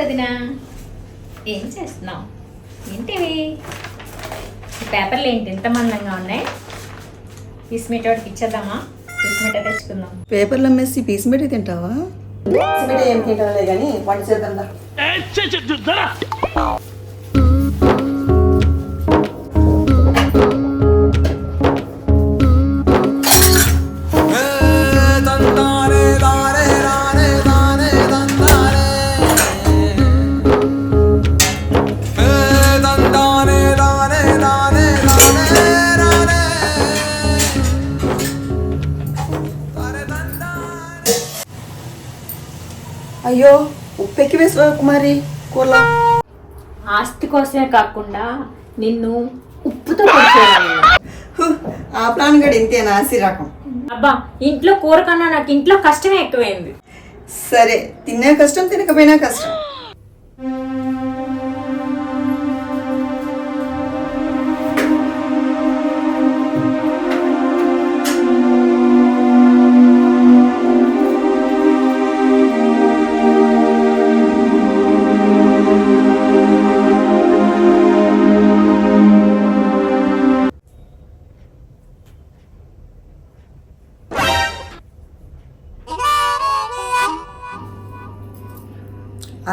వదిన? ఏం చేస్తున్నావు? ఏంటివి? ఈ పేపర్లు ఏంటి? ఎంత మందంగా ఉన్నాయి? పీస్మీట్ వాడికి ఇచ్చేద్దామా? పీస్మీట్ తెచ్చుకుందాం. పేపర్లు అమ్మేసి పీస్ పెట్టి తింటావా? ఏం తింటాలే కానీ వంట చేద్దాం అయ్యో ఉప్పు ఎక్కి వేసావా కుమారి కూరలో. ఆస్తి కోసమే కాకుండా నిన్ను ఉప్పుతో ఆ ప్లాన్ గడు ఇంతేనా ఆసి రకం. అబ్బా ఇంట్లో కూర కన్నా నాకు ఇంట్లో కష్టమే ఎక్కువైంది. సరే తిన్నా కష్టం తినకపోయినా కష్టం.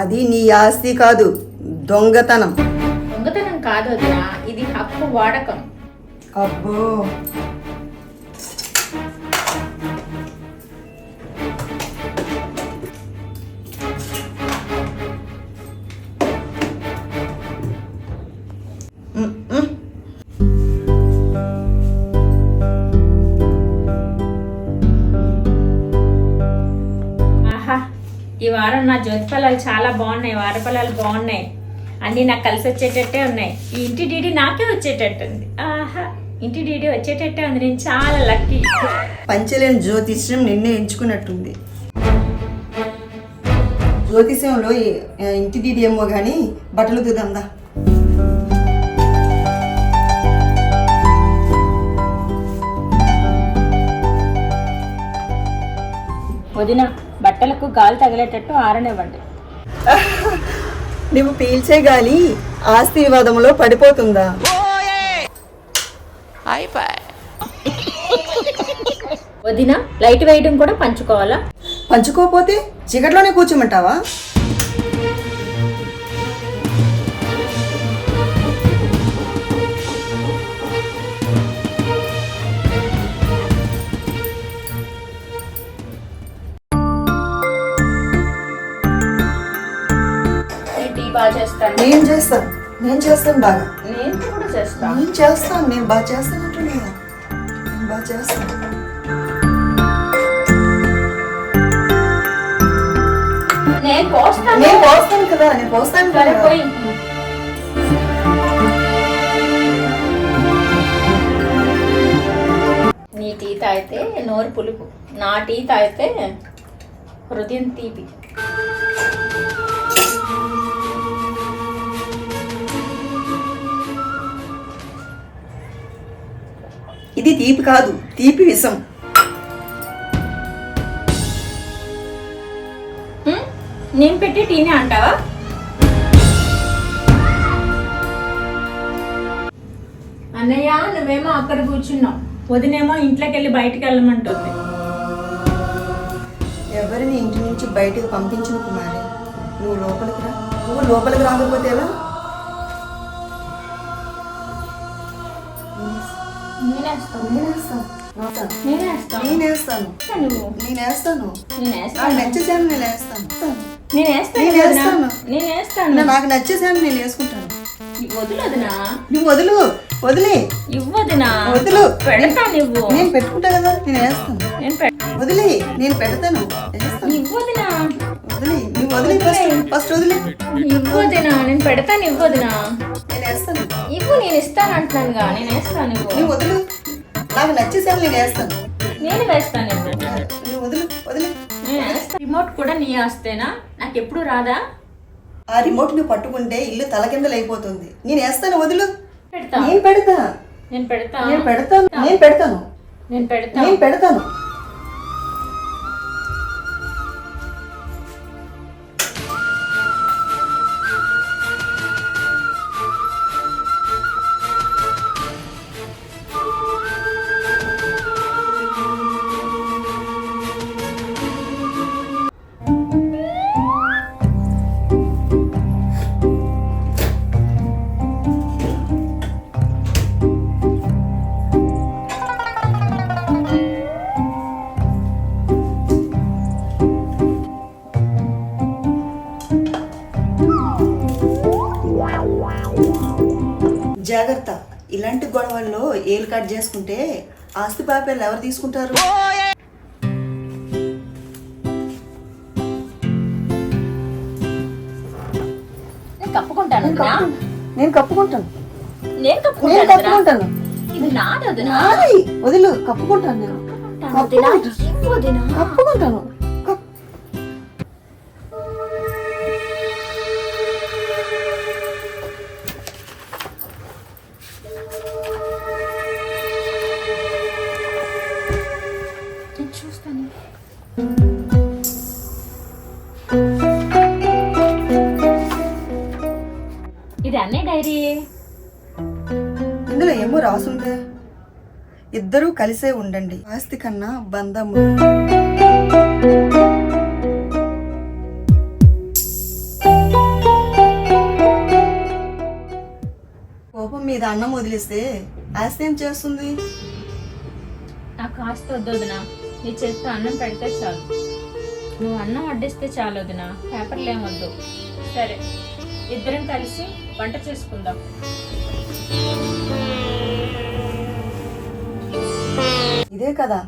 అది నీ ఆస్తి కాదు దొంగతనం. దొంగతనం కాదు వదినా ఇది హక్కు వాడకం. అబ్బో. జ్యోతి ఫలాలు చాలా బాగున్నాయి వార ఫలాలు బాగున్నాయి. అన్నీ నాకు కలిసి వచ్చేటట్టే ఉన్నాయి. ఈ ఇంటి డీడీ నాకే వచ్చేటట్టు ఉంది. ఆహా ఇంటి డీడీ వచ్చేటట్టే ఉంది. నేను చాలా లక్కీ. పంచలేని జ్యోతిష్యం నిన్నే ఎంచుకున్నట్టుంది. జ్యోతిష్యంలో ఈ- ఇంటి దీది ఏమో కానీ బట్టలు తుదందా వదిన బట్టలకు గాలి తగిలేటట్టు ఆరనివ్వండి. నువ్వు పీల్చే గాలి ఆస్తి వివాదంలో పడిపోతుందా? వదిన లైట్ వేయడం కూడా పంచుకోవాలా? పంచుకోకపోతే చీకట్లోనే కూర్చోమంటావా? చేస్తాను. నేను చేస్తాను నేను చేస్తాను బాగా. నేను కూడా చేస్తాను నేను చేస్తాను. నేను బాగా చేస్తాను అంటున్నా నేను బాగా చేస్తాను. నేను పోస్తాను. నేను పోస్తాను కదా. నేను పోస్తాను కదా. పోయి నీ టీ తాగితే నోరు పులుపు. నా టీ తాగితే హృదయం తీపి. ఇది తీపి కాదు తీపి విషం. హ్మ్? నేను పెట్టి టీనే అంటావా? అన్నయ్య నువ్వేమో అక్కడ కూర్చున్నావు. వదినేమో ఇంట్లోకి వెళ్ళి బయటికి వెళ్ళమంటుంది. ఎవరిని ఇంటి నుంచి బయటకు పంపించిన కుమారి? నువ్వు లోపలికి రా. నువ్వు లోపలికి రాకపోతే ఎలా? నేనేస్తాను నేనేస్తాను. నేనేస్తాను. నేనేస్తాను. నేనేస్తాను. నువ్వు? నేనేస్తాను. నాకు నేనేస్తాను నచ్చేసాను నేను వేస్తాను. నేనేస్తాను నేను వదినా. వేస్తాను. నేనేస్తాను. నాకు నచ్చేసాను నేను వేసుకుంటాను. వదిలొదినా నువ్వు వదులు. వదిలే. ఇవ్వదినా వదులు. పెడతా నువ్వు. నేను పెట్టుకుంటా కదా నేను వేస్తాను. నేను వదిలే. నేను పెడతాను. వేస్తాను. ఇవ్వదినా వదిలే. నువ్వు వదిలే ఫస్ట్ ఫస్ట్ వదిలే. ఇవ్వదినా నేను పెడతాను ఇవ్వదినా నేను వేస్తాను. ఇవ్వు నేను ఇస్తాను అంటున్నానుగా. నేను వేస్తాను. ఇవ్వు నువ్వు వదులు. నాకు నచ్చేసాను నేను వేస్తాను. నేను వేస్తాను. వదులు వదిలే. రిమోట్ కూడా నీ వస్తేనా నాకు ఎప్పుడు రాదా? ఆ రిమోట్ నువ్వు పట్టుకుంటే ఇల్లు తలకిందలు అయిపోతుంది. నేను వేస్తాను వదులు. పెడతా. నేను పెడతా. నేను పెడతా. నేను పెడతాను. నేను పెడతాను. నేను పెడతా. నేను పెడతాను. జాగ్రత్త. ఇలాంటి గొడవల్లో ఏలు కట్ చేసుకుంటే ఆస్తి పాపేలు ఎవరు తీసుకుంటారు? నేను కప్పుకుంటాను నేను కప్పుకుంటాను. నేను కప్పుకుంటాను. ఇది. నాది వదిలు కప్పుకుంటాను నేను. కప్పుకుంటాను. ఇది అన్నే డైరీ. ఇందులో ఏమో రాసుందే ఇద్దరూ కలిసే ఉండండి. ఆస్తి కన్నా బంధము. కోపం మీద అన్నం వదిలేస్తే ఆస్తి ఏం చేస్తుంది? నాకు కాస్త వద్దు వదినా నీ చేతితో అన్నం పెడితే చాలు. నువ్వు అన్నం వడ్డిస్తే చాలు వదినా పేపర్లు ఏం వద్దు. సరే. ఇద్దరం కలిసి వంట చేసుకుందాం. ఇదే కదా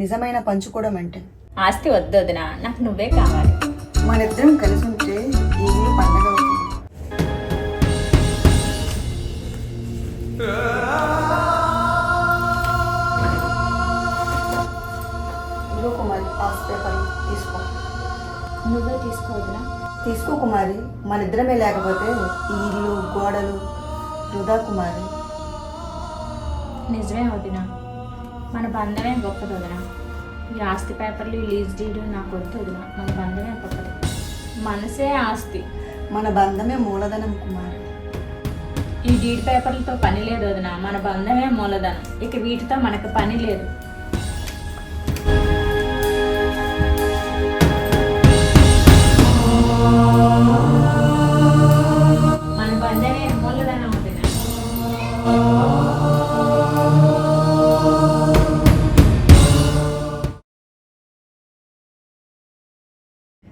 నిజమైన పంచుకోవడం అంటే. ఆస్తి వద్దు వదినా నాకు నువ్వే కావాలి. మన ఇద్దరం కలిసి ఉంటే ఈ ఇల్లు పండగ అవుతుంది. ఇదిగో కుమారి పాస్ తీసుకో. నువ్వే తీసుకో వదినా. తీసుకో కుమారి. మన ఇద్దరమే లేకపోతే ఈ ఇల్లు గోడలు వృధా కుమారి. నిజమే వదినా. మన బంధమే గొప్పది వదినా. ఈ ఆస్తి పేపర్లు లీజ్ డీడు నాకు వద్దు వదినా. మన బంధమే గొప్పది. మనసే ఆస్తి. మన బంధమే మూలధనం కుమారి. ఈ డీడ్ పేపర్లతో పని లేదు వదినా. మన బంధమే మూలధనం. ఇక వీటితో మనకు పని లేదు.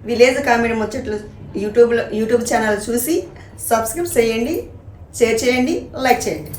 విలేజ్ కామెడీ ముచ్చట్లు యూట్యూబ్లో యూట్యూబ్ ఛానల్ చూసి సబ్స్క్రైబ్ చేయండి షేర్ చేయండి లైక్ చేయండి.